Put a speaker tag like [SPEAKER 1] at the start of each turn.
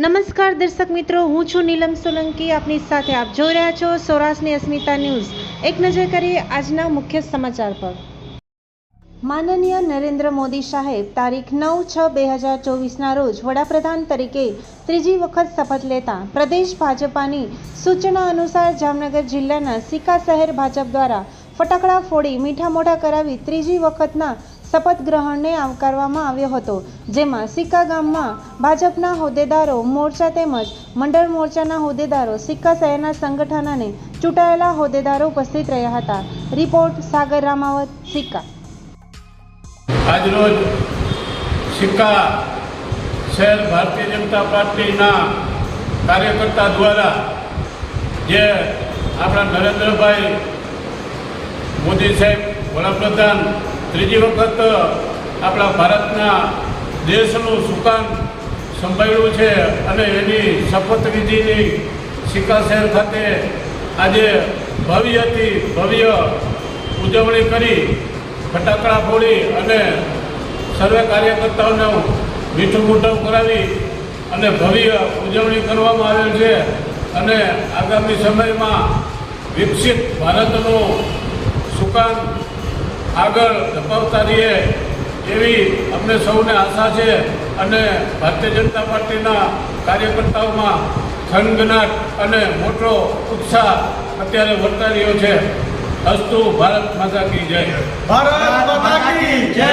[SPEAKER 1] નમસ્કાર દર્શક મિત્રો, હું છું નીલમ સોલંકી. આપની સાથે આપ જોઈ રહ્યા છો સૌરાષ્ટ્રની અસ્મિતા ન્યૂઝ. એક નજર કરીએ આજના મુખ્ય સમાચાર પર. માનનીય નરેન્દ્ર મોદી સાહેબ તારીખ નવ છ બે હજાર ચોવીસના રોજ વડાપ્રધાન તરીકે ત્રીજી વખત શપથ લેતા પ્રદેશ ભાજપાની સૂચના અનુસાર જામનગર જિલ્લાના સિકા શહેર ભાજપ દ્વારા ફટાકડા ફોડી મીઠા મોઢા કરાવી ત્રીજી વખતના શપથ ગ્રહણને આવકારવામાં આવ્યો હતો, જેમાં સિક્કા ગામમાં ભાજપના હોદ્દેદારો મોરચા તેમજ મંડળ મોરચાના હોદ્દેદારો સિક્કા શહેરના સંગઠન અને ચૂંટાયેલા હોદ્દેદારો ઉપસ્થિત રહ્યા હતા. રિપોર્ટ સાગર રામાવત, સિક્કા.
[SPEAKER 2] આજરોજ સિક્કા શહેર ભારતીય જનતા પાર્ટીના કાર્યકર્તા દ્વારા જે આપણા નરેન્દ્રભાઈ મોદી સાહેબ વડાપ્રધાન ત્રીજી વખત આપણા ભારતના દેશનું સુકાન સંભાળ્યું છે અને એની શપથવિધિની શહેર ખાતે આજે ભવ્યથી ભવ્ય ઉજવણી કરી, ફટાકડા ફોડી અને સર્વે કાર્યકર્તાઓને મીઠું મૂઠું કરાવી અને ભવ્ય ઉજવણી કરવામાં આવેલ છે અને આગામી સમયમાં વિકસિત ભારતનું સુકાન આગળ ધપાવતા રહીએ એવી અમને સૌને આશા છે અને ભારતીય જનતા પાર્ટીના કાર્યકર્તાઓમાં થનગનાટ અને મોટો ઉત્સાહ અત્યારે વર્તા રહ્યો છે. અસ્તુ ભારત માતા કી જય.
[SPEAKER 3] ભારત માતા કી જય.